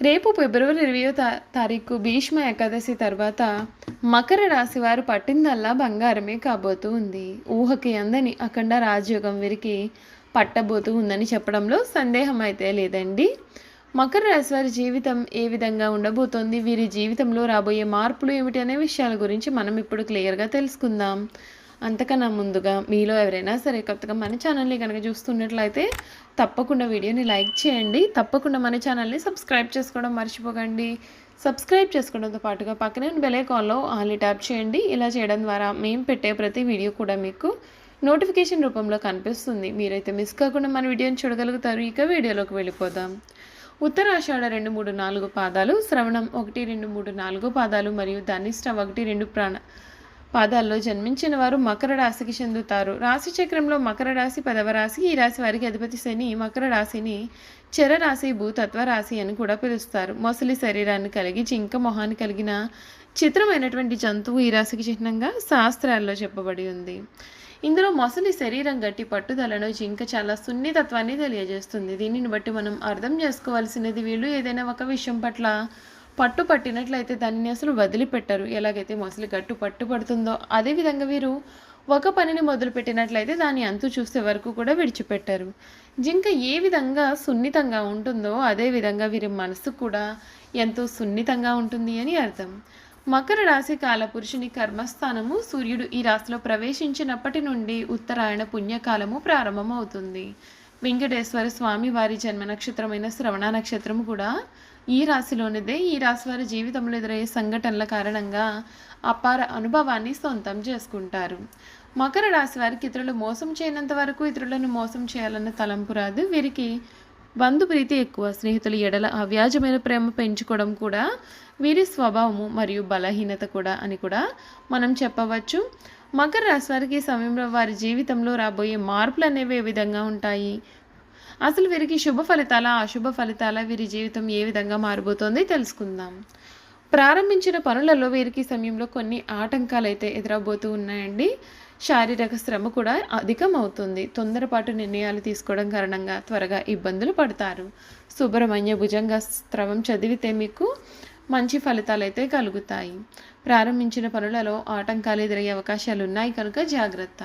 రేపు ఫిబ్రవరి ఇరవయో తా తారీఖు భీష్మ ఏకాదశి తర్వాత మకర రాశి వారు పట్టిందల్లా బంగారమే కాబోతూ ఉంది. ఊహకి అందని అఖండ రాజయోగం వీరికి పట్టబోతూ ఉందని చెప్పడంలో సందేహం అయితే లేదండి. మకర రాశి వారి జీవితం ఏ విధంగా ఉండబోతోంది? వీరి జీవితంలో రాబోయే మార్పులు ఏమిటి అనే విషయాల గురించి మనం ఇప్పుడు క్లియర్గా తెలుసుకుందాం. అంతకన్నా ముందుగా మీలో ఎవరైనా సరే కొత్తగా మన ఛానల్ని కనుక చూస్తున్నట్లయితే తప్పకుండా వీడియోని లైక్ చేయండి. తప్పకుండా మన ఛానల్ని సబ్స్క్రైబ్ చేసుకోవడం మర్చిపోకండి. సబ్స్క్రైబ్ చేసుకోవడంతో పాటుగా పక్కనే బెల్ ఐకాన్లో ఆన్లీ ట్యాప్ చేయండి. ఇలా చేయడం ద్వారా మేము పెట్టే ప్రతి వీడియో కూడా మీకు నోటిఫికేషన్ రూపంలో కనిపిస్తుంది. మీరైతే మిస్ కాకుండా మన వీడియోని చూడగలుగుతారు. ఇక వీడియోలోకి వెళ్ళిపోదాం. ఉత్తరాషాఢ రెండు మూడు నాలుగు పాదాలు శ్రవణం ఒకటి రెండు మూడు నాలుగు పాదాలు మరియు ధనిష్ట ఒకటి రెండు ప్రాణ పాదాల్లో జన్మించిన వారు మకర రాశికి చెందుతారు. రాశి చక్రంలో మకర రాశి పదవ రాశి ఈ రాశి వారికి అధిపతి శని మకర రాశిని చెర రాశి భూతత్వ రాశి అని కూడా పిలుస్తారు. మొసలి శరీరాన్ని కలిగి జింక మొహాన్ని కలిగిన చిత్రమైనటువంటి జంతువు ఈ రాశికి చిహ్నంగా శాస్త్రాల్లో చెప్పబడి ఉంది. ఇందులో మొసలి శరీరం గట్టి పట్టుదలను జింక చాలా సున్నితత్వాన్ని తెలియజేస్తుంది. దీనిని బట్టి మనం అర్థం చేసుకోవాల్సినది వీళ్ళు ఏదైనా ఒక విషయం పట్ల పట్టు పట్టినట్లయితే దానిని అసలు వదిలిపెట్టరు. ఎలాగైతే మొసలి గట్టు పట్టు పడుతుందో అదేవిధంగా వీరు ఒక పనిని మొదలుపెట్టినట్లయితే దాని అంతు చూసే వరకు కూడా విడిచిపెట్టరు. జింక ఏ విధంగా సున్నితంగా ఉంటుందో అదే విధంగా వీరి మనసు కూడా ఎంతో సున్నితంగా ఉంటుంది అని అర్థం. మకర రాశి కాలపురుషుని కర్మస్థానము సూర్యుడు ఈ రాశిలో ప్రవేశించినప్పటి నుండి ఉత్తరాయణ పుణ్యకాలము ప్రారంభమవుతుంది. వెంకటేశ్వర స్వామి వారి జన్మ నక్షత్రమైన శ్రవణ నక్షత్రము కూడా ఈ రాశిలోనిదే ఈ రాశి వారి జీవితంలో ఎదురయ్యే సంఘటనల కారణంగా అపార అనుభవాన్ని సొంతం చేసుకుంటారు. మకర రాశి వారికి ఇతరులు మోసం చేయనంత వరకు ఇతరులను మోసం చేయాలన్న తలంపు రాదు. వీరికి బంధుప్రీతి ఎక్కువ. స్నేహితులు ఎడల అవ్యాజమైన ప్రేమ పెంచుకోవడం కూడా వీరి స్వభావము మరియు బలహీనత కూడా అని కూడా మనం చెప్పవచ్చు. మకర రాశి వారికి సమయంలో వారి జీవితంలో రాబోయే మార్పులు అనేవి ఏ విధంగా ఉంటాయి? అసలు వీరికి శుభ ఫలితాల అశుభ ఫలితాల? వీరి జీవితం ఏ విధంగా మారబోతోంది తెలుసుకుందాం. ప్రారంభించిన పనులలో వీరికి సమయంలో కొన్ని ఆటంకాలు అయితే ఎదురబోతూ ఉన్నాయండి. శారీరక శ్రమ కూడా అధికం అవుతుంది తొందరపాటు నిర్ణయాలు తీసుకోవడం కారణంగా త్వరగా ఇబ్బందులు పడతారు. సుబ్రహ్మణ్య భుజంగ స్రవం చదివితే మీకు మంచి ఫలితాలు అయితే కలుగుతాయి. ప్రారంభించిన పనులలో ఆటంకాలు ఎదురయ్యే అవకాశాలు ఉన్నాయి కనుక జాగ్రత్త.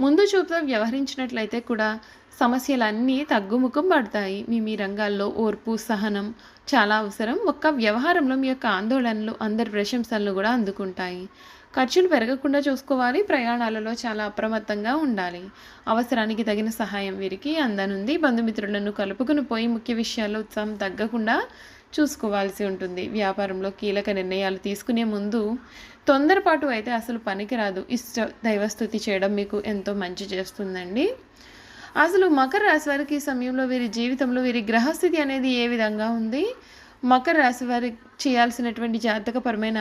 ముందు చూపుతో వ్యవహరించినట్లయితే కూడా సమస్యలన్నీ తగ్గుముఖం పడతాయి. మీ మీ రంగాల్లో ఓర్పు సహనం చాలా అవసరం. ఒక్క వ్యవహారంలో మీ యొక్క ఆందోళనలు అందరి ప్రశంసలను కూడా అందుకుంటాయి. ఖర్చులు పెరగకుండా చూసుకోవాలి. ప్రయాణాలలో చాలా అప్రమత్తంగా ఉండాలి. అవసరానికి తగిన సహాయం వీరికి అందనుంది. బంధుమిత్రులను కలుపుకుని పోయి ముఖ్య విషయాల్లో ఉత్సాహం తగ్గకుండా చూసుకోవాల్సి ఉంటుంది. వ్యాపారంలో కీలక నిర్ణయాలు తీసుకునే ముందు తొందరపాటు అయితే అసలు పనికిరాదు. ఇష్ట దైవస్థుతి చేయడం మీకు ఎంతో మంచి చేస్తుందండి. అసలు మకర రాశి వారికి ఈ సమయంలో వీరి జీవితంలో వీరి గ్రహస్థితి అనేది ఏ విధంగా ఉంది? మకర రాశి వారి చేయాల్సినటువంటి జాతకపరమైన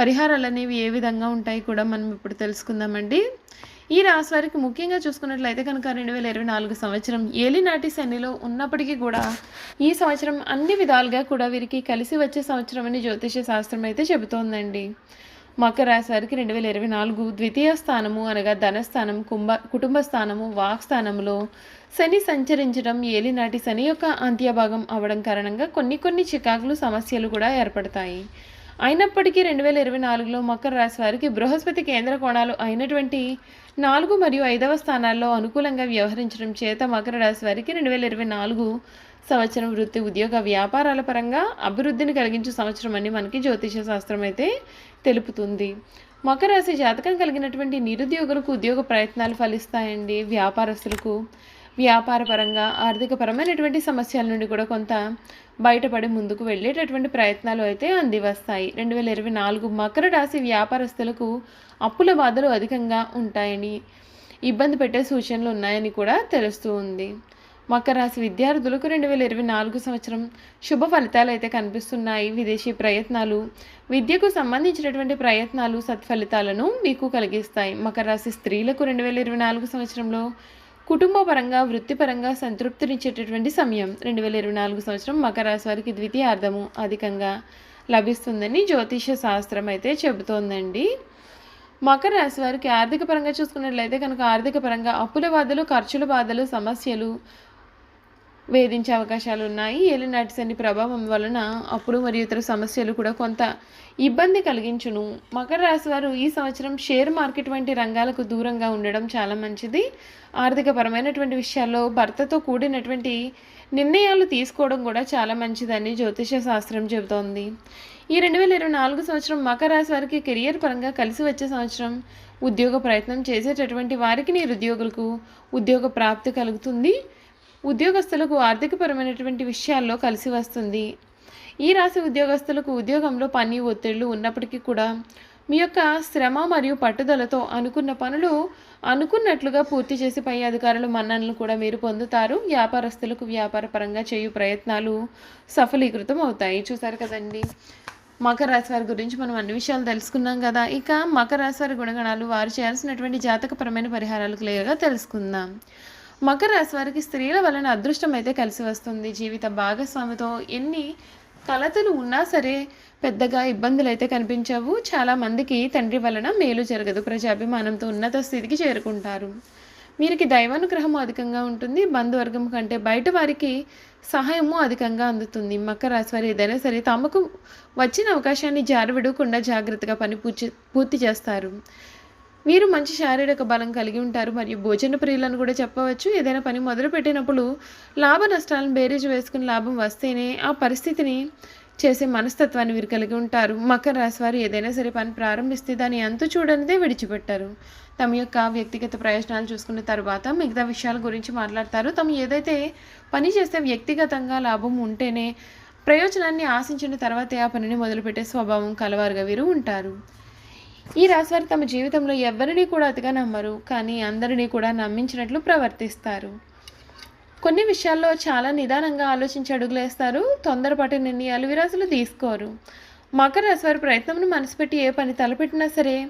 పరిహారాలు అనేవి ఏ విధంగా ఉంటాయి కూడా మనం ఇప్పుడు తెలుసుకుందామండి. ఈ రాశి వారికి ముఖ్యంగా చూసుకున్నట్లయితే కనుక రెండు వేల ఇరవై నాలుగు సంవత్సరం ఏలినాటి శనిలో ఉన్నప్పటికీ కూడా ఈ సంవత్సరం అన్ని విధాలుగా కూడా వీరికి కలిసి వచ్చే సంవత్సరం అని జ్యోతిష శాస్త్రం అయితే చెబుతోందండి. మకర రాశి వారికి రెండు వేల ఇరవై నాలుగు ద్వితీయ స్థానము అనగా ధనస్థానం కుంభ కుటుంబ స్థానము వాక్స్థానంలో శని సంచరించడం ఏలినాటి శని యొక్క అంత్యభాగం అవడం కారణంగా కొన్ని కొన్ని చికాకులు సమస్యలు కూడా ఏర్పడతాయి. అయినప్పటికీ రెండు వేల ఇరవై నాలుగులో మకర రాశి వారికి బృహస్పతి కేంద్ర కోణాలు అయినటువంటి నాలుగు మరియు ఐదవ స్థానాల్లో అనుకూలంగా వ్యవహరించడం చేత మకర రాశి వారికి రెండు వేల ఇరవై నాలుగు సంవత్సరం వృత్తి ఉద్యోగ వ్యాపారాల పరంగా అభివృద్ధిని కలిగించే సంవత్సరం అని మనకి జ్యోతిష శాస్త్రం అయితే తెలుపుతుంది. మకర రాశి జాతకం కలిగినటువంటి నిరుద్యోగులకు ఉద్యోగ ప్రయత్నాలు ఫలిస్తాయండి. వ్యాపారస్తులకు వ్యాపారపరంగా ఆర్థికపరమైనటువంటి సమస్యల నుండి కూడా కొంత బయటపడి ముందుకు వెళ్ళేటటువంటి ప్రయత్నాలు అయితే అందివస్తాయి. రెండు వేల ఇరవై నాలుగు మకర రాశి వ్యాపారస్తులకు అప్పుల బాధలు అధికంగా ఉంటాయని ఇబ్బంది పెట్టే సూచనలు ఉన్నాయని కూడా తెలుస్తూ ఉంది. మకర రాశి విద్యార్థులకు రెండు వేల ఇరవై నాలుగు సంవత్సరం శుభ ఫలితాలు అయితే కనిపిస్తున్నాయి. విదేశీ ప్రయత్నాలు విద్యకు సంబంధించినటువంటి ప్రయత్నాలు సత్ఫలితాలను మీకు కలిగిస్తాయి. మకర రాశి స్త్రీలకు రెండు వేల ఇరవై నాలుగు సంవత్సరంలో కుటుంబపరంగా వృత్తిపరంగా సంతృప్తినిచ్చేటటువంటి సమయం. రెండు వేల ఇరవై నాలుగు సంవత్సరం మకర రాశి వారికి ద్వితీయార్థము అధికంగా లభిస్తుందని జ్యోతిష శాస్త్రం అయితే చెబుతోందండి. మకర రాశి వారికి ఆర్థిక పరంగా చూసుకున్నట్లయితే కనుక ఆర్థిక పరంగా అప్పుల బాధలు ఖర్చుల బాధలు సమస్యలు వేధించే అవకాశాలు ఉన్నాయి ఏలినాటి ప్రభావం వలన అప్పుడు మరియు ఇతర సమస్యలు కూడా కొంత ఇబ్బంది కలిగించును. మకర రాశి వారు ఈ సంవత్సరం షేర్ మార్కెట్ వంటి రంగాలకు దూరంగా ఉండడం చాలా మంచిది. ఆర్థికపరమైనటువంటి విషయాల్లో భర్తతో కూడినటువంటి నిర్ణయాలు తీసుకోవడం కూడా చాలా మంచిదని జ్యోతిష శాస్త్రం చెబుతోంది. ఈ రెండు వేల ఇరవై నాలుగు సంవత్సరం మకర రాశి వారికి కెరియర్ పరంగా కలిసి వచ్చే సంవత్సరం ఉద్యోగ ప్రయత్నం చేసేటటువంటి వారికి నిరుద్యోగులకు ఉద్యోగ ప్రాప్తి కలుగుతుంది. ఉద్యోగస్తులకు ఆర్థికపరమైనటువంటి విషయాల్లో కలిసి వస్తుంది. ఈ రాశి ఉద్యోగస్తులకు ఉద్యోగంలో పని ఒత్తిళ్ళు ఉన్నప్పటికీ కూడా మీ యొక్క శ్రమ మరియు పట్టుదలతో అనుకున్న పనులు అనుకున్నట్లుగా పూర్తి చేసి పై అధికారుల మన్ననలు కూడా మీరు పొందుతారు. వ్యాపారస్తులకు వ్యాపార పరంగా చేయు ప్రయత్నాలు సఫలీకృతం అవుతాయి. చూసారు కదండి. మకర రాశి వారి గురించి మనం అన్ని విషయాలు తెలుసుకున్నాం కదా. ఇక మకర రాశి వారి గుణగణాలు వారు చేయాల్సినటువంటి జాతకపరమైన పరిహారాలు క్లియర్గా తెలుసుకుందాం. మకర రాశి వారికి స్త్రీల వలన అదృష్టం అయితే కలిసి వస్తుంది. జీవిత భాగస్వామితో ఎన్ని కలతలు ఉన్నా సరే పెద్దగా ఇబ్బందులు అయితే కనిపించవు. చాలా మందికి తండ్రి వలన మేలు జరగదు. ప్రజాభిమానంతో ఉన్నత స్థితికి చేరుకుంటారు. వీరికి దైవానుగ్రహము అధికంగా ఉంటుంది. బంధువర్గం కంటే బయట వారికి సహాయము అధికంగా అందుతుంది. మకర రాశి వారు ఏదైనా సరే తమకు వచ్చిన అవకాశాన్ని జారవిడకుండా జాగ్రత్తగా పని పూర్తి పూర్తి చేస్తారు. వీరు మంచి శారీరక బలం కలిగి ఉంటారు మరియు భోజన ప్రియులను కూడా చెప్పవచ్చు. ఏదైనా పని మొదలు పెట్టినప్పుడు లాభ నష్టాలను బేరీజ్ వేసుకుని లాభం వస్తేనే ఆ పరిస్థితిని చేసే మనస్తత్వాన్ని వీరు కలిగి ఉంటారు. మకర రాశి వారు ఏదైనా సరే పని ప్రారంభిస్తే దాన్ని అంతు చూడనిదే విడిచిపెట్టారు. తమ యొక్క వ్యక్తిగత ప్రయోజనాలు చూసుకున్న తర్వాత మిగతా విషయాల గురించి మాట్లాడతారు. తమ ఏదైతే పని చేస్తే వ్యక్తిగతంగా లాభం ఉంటేనే ప్రయోజనాన్ని ఆశించిన తర్వాతే ఆ పనిని మొదలుపెట్టే స్వభావం కలవారుగా వీరు ఉంటారు. ఈ రాశివారు తమ జీవితంలో ఎవరిని కూడా అతిగా నమ్మరు కానీ అందరినీ కూడా నమ్మించినట్లు ప్రవర్తిస్తారు. కొన్ని విషయాల్లో చాలా నిదానంగా ఆలోచించి అడుగులేస్తారు తొందరపాటు నిర్ణయాలు విరాసులు తీసుకోరు. మకర రాశివారు ప్రయత్నంను మనసుపెట్టి ఏ పని తలపెట్టినా సరే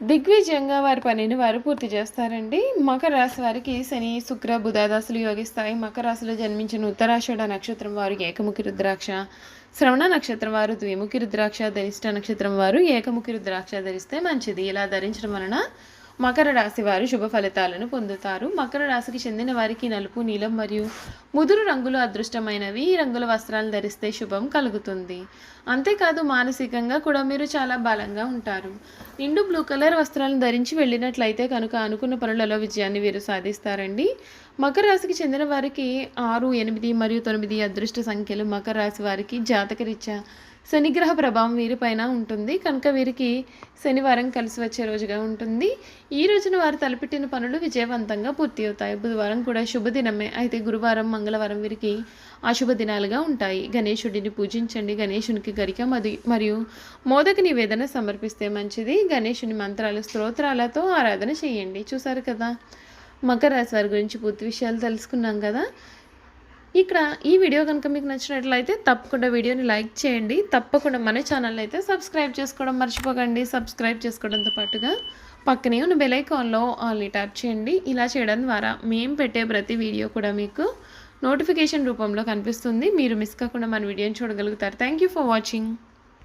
దిగ్విజయంగా వారి పనిని వారు పూర్తి చేస్తారండి. మకర రాశి వారికి శని శుక్ర బుధాదాసులు యోగిస్తాయి. మకర రాశిలో జన్మించిన ఉత్తరాషాఢ నక్షత్రం వారు ఏకముఖి రుద్రాక్ష శ్రవణ నక్షత్రం వారు ద్విముఖి రుద్రాక్ష ధరిష్ట నక్షత్రం వారు ఏకముఖి రుద్రాక్ష ధరిస్తే మంచిది. ఇలా ధరించడం వలన మకర రాశి వారు శుభ ఫలితాలను పొందుతారు. మకర రాశికి చెందిన వారికి నలుపు నీలం మరియు ముదురు రంగులు అదృష్టమైనవి. ఈ రంగుల వస్త్రాలు ధరిస్తే శుభం కలుగుతుంది. అంతేకాదు మానసికంగా కూడా మీరు చాలా బలంగా ఉంటారు. నిండు బ్లూ కలర్ వస్త్రాలను ధరించి వెళ్ళినట్లయితే కనుక అనుకున్న పనులలో విజయాన్ని వీరు సాధిస్తారండి. మకర రాశికి చెందిన వారికి ఆరు ఎనిమిది మరియు తొమ్మిది అదృష్ట సంఖ్యలు మకర రాశి వారికి జాతకరీత్యా శనిగ్రహ ప్రభావం వీరిపైన ఉంటుంది. కనుక వీరికి శనివారం కలిసి వచ్చే రోజుగా ఉంటుంది. ఈ రోజున వారు తలపెట్టిన పనులు విజయవంతంగా పూర్తి అవుతాయి. బుధవారం కూడా శుభదినమే. అయితే గురువారం మంగళవారం వీరికి అశుభ దినాలుగా ఉంటాయి. గణేశుడిని పూజించండి. గణేశునికి గరిక మరియు మోదక నివేదన సమర్పిస్తే మంచిది. గణేషుని మంత్రాలు స్తోత్రాలతో ఆరాధన చేయండి. చూసారు కదా? మకర రాశి వారి గురించి పూర్తి విషయాలు తెలుసుకున్నాం కదా? ఇక్కడ ఈ వీడియో కనుక మీకు నచ్చినట్లయితే తప్పకుండా వీడియోని లైక్ చేయండి. తప్పకుండా మన ఛానల్ అయితే సబ్స్క్రైబ్ చేసుకోవడం మర్చిపోకండి. సబ్స్క్రైబ్ చేసుకోవడంతో పాటుగా పక్కనే ఉన్న బెలైకాన్లో ఆల్ని ట్యాప్ చేయండి. ఇలా చేయడం ద్వారా మేము పెట్టే ప్రతి వీడియో కూడా మీకు నోటిఫికేషన్ రూపంలో కనిపిస్తుంది. మీరు మిస్ కాకుండా మన వీడియోని చూడగలుగుతారు. Thank you for watching